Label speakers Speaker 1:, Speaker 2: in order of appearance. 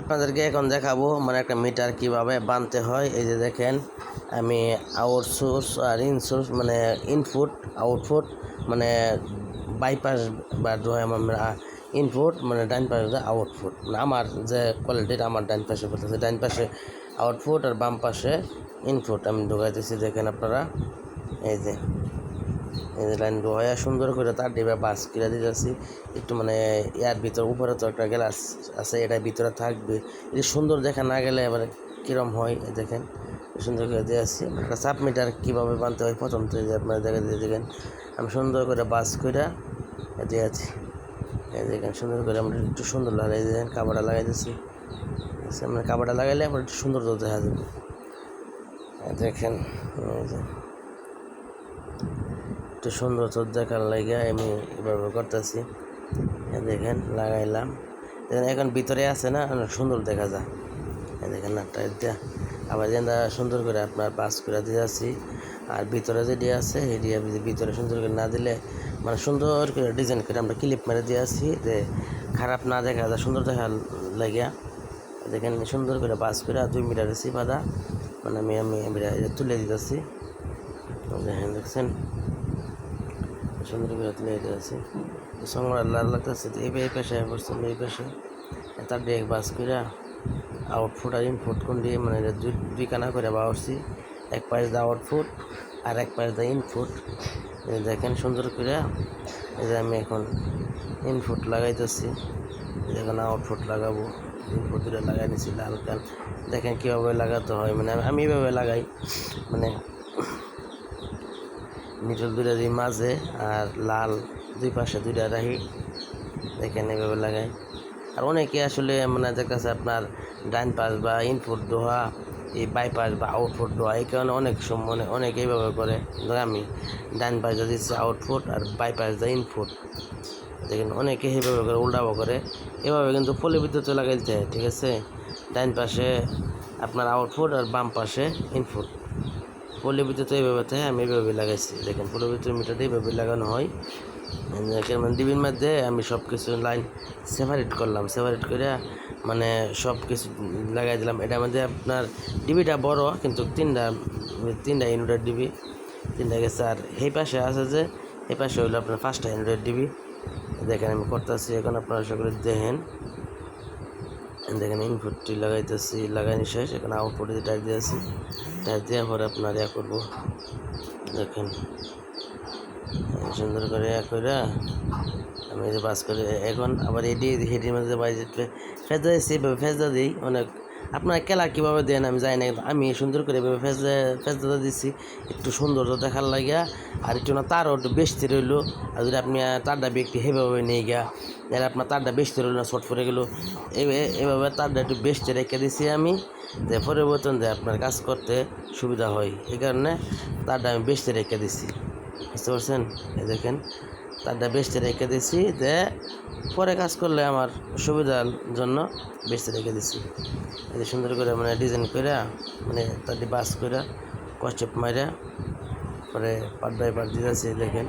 Speaker 1: আপনাদেরকে এখন দেখাবো মানে একটা মিটার কীভাবে বানতে হয়। এই যে দেখেন, আমি আউটসোর্স আর ইনসোর্স মানে ইনপুট, আউটপুট মানে বাইপাস বা আমরা ইনপুট মানে ডাইন পাশে আউটপুট। মানে আমার যে কোয়ালিটির আমার ডাইন পাশে বলতেছে ডাইন পাশে আউটপুট আর বাম পাশে ইনপুট। আমি ঢোকাইতেছি, দেখেন আপনারা। এই যে লাইন ডোয়া সুন্দর করে তার ডিবে বাস কিনে দিতেছি একটু মানে ইয়ার ভিতর, উপরে তো একটা গ্লাস আছে, এটা ভিতরে থাকবে। এটা সুন্দর দেখা না গেলে এবার কীরম হয় দেখেন। সুন্দর করে দিয়ে আসছি একটা সাব মিটার কীভাবে বানতে হয়, প্রথম যে আপনারা দেখে দিয়ে দেখেন। আমি সুন্দর করে বাস করে দিয়ে আছি এই দেখেন, সুন্দর করে আমরা একটু সুন্দর লাগাই দেখেন কাপড়টা লাগাই দিচ্ছি। আমরা কাপড়টা লাগাইলে আবার একটু সুন্দর দেখা যাবে। দেখেন একটু সুন্দর তো দেখার লাগে আমি এভাবে করতেছি। দেখেন, লাগাইলাম। দেখেন, এখন ভিতরে আছে না, অনেক সুন্দর দেখা যায়। দেখেন, নাটটা এটা। আবার যেন সুন্দর করে আপনার পাস করে দিয়ে যাচ্ছি। আর ভিতরে যে যেটি আছে, সেটি ভিতরে সুন্দর করে না দিলে মানে সুন্দর করে ডিজাইন করে আমরা ক্লিপ মেরে দিয়ে আসছি যে খারাপ না দেখা যায়, সুন্দর দেখা লাগিয়া দেখেন, সুন্দর করে পাস করে দুই মিটার এসি বাঁধা মানে আমি আমি তুলে দিতেছি। দেখেন, দেখছেন? সুন্দর করে তুলে দিতে আছে। সঙ্গে লাল লাগতেছে তো এই এই পেশে বসছেন এই পেশে তার দিয়ে বাস করে আউটফুট আর ইনফুট কোন দিয়ে মানে দুই দুই কানা করে বাড়ছি এক পাশ দা আউটফুট আর এক পাশ দা ইনফুট দেখেন সুন্দর করে এই যে আমি এখন ইনফুট লাগাইতেছি। এখন আউটফুট লাগাবো। ইনফুট দুটো লাগাই নিছি লাল কাল। দেখেন কীভাবে লাগাতে হয়। মানে আমি এইভাবে লাগাই। মানে নিটল দুইটা দিই মাঝে আর লাল দুই পাশে দুইটা রাখি দেখেন এভাবে লাগাই। আর অনেকে আসলে মানে কাছে আপনার ডাইন পাস বা ইনপুট দোয়া এই বাইপাস বা আউটপুট দোয়া এই কারণে অনেক সময় মানে অনেকে এইভাবে করে। আমি ডাইন পাশ দিচ্ছি আউটপুট আর বাইপাস দা ইনপুট। দেখেন অনেকে এইভাবে করে উল্টাবো করে। এভাবে কিন্তু ফলে বিদ্যুৎ লাগাইতে হয় ঠিক আছে? ডাইন পাশে আপনার আউটপুট আর বাম পাশে ইনপুট। পল্লী বিদ্যুৎ এইভাবে থাকে, আমি এইভাবে লাগাইছি। দেখেন পল্লী বিদ্যুৎ মিটারটা এইভাবে লাগানো হয়। দেখেন মানে ডিবির মধ্যে আমি সব কিছু লাইন সেপারেট করলাম সেপারেট করে মানে সব কিছু লাগাই দিলাম। এটার মধ্যে আপনার ডিবিটা বড়, কিন্তু তিনটা তিনটা ইউনিটের ডিবি। তিনটা গেছে, আর এই পাশে আছে যে, এই পাশে হইল আপনার পাঁচটা ইউনিটের ডিবি। দেখেন, আমি করতেছি এখন আপনারা সকলে দেখেন। দেখেন ইনপুটটি লাগাইতেছি, লাগাইনি শেষ, এখানে আউটপুটে টাইপ দিয়েছি টাইপ দেওয়ার পরে আপনার ইয়া করব। দেখেন, সুন্দর করে ইয়া করে আমি যে বাস করে, এখন আবার এডি, হেডির মধ্যে বাইরে ফেজা দিচ্ছি সেভাবে ফেজা দিই, অনেক আপনারা কেলা কীভাবে দেন আমি জানি না আমি সুন্দর করে এভাবে ফেজা ফেজা দিচ্ছি একটু সুন্দর দেখার লাগিয়া, আর একটু না তারও একটু বেশি রইল, আর যদি আপনি তারটা একটু হেভাবে নিয়ে গিয়া, তাহলে আপনার তারটা বেশি রইল না শর্ট পড়ে গেলো। এভাবে তারটা একটু বেশি রেখে দিছি আমি, যে পরিবর্তন দেয় আপনার কাজ করতে সুবিধা হয়, এই কারণে তারটা আমি বেশি রেখে দিছি। বুঝতে পারছেন? দেখেন তারটা বেশি রেখে দিছি যে পরে কাজ করলে আমার সুবিধার জন্য বেশি রেখে দিছি। এই সুন্দর করে মানে ডিজাইন করে মানে তারটি বাস করে কষ্ট মাইরা, পরে পাট বাই পাট দিতেছি, দেখেন।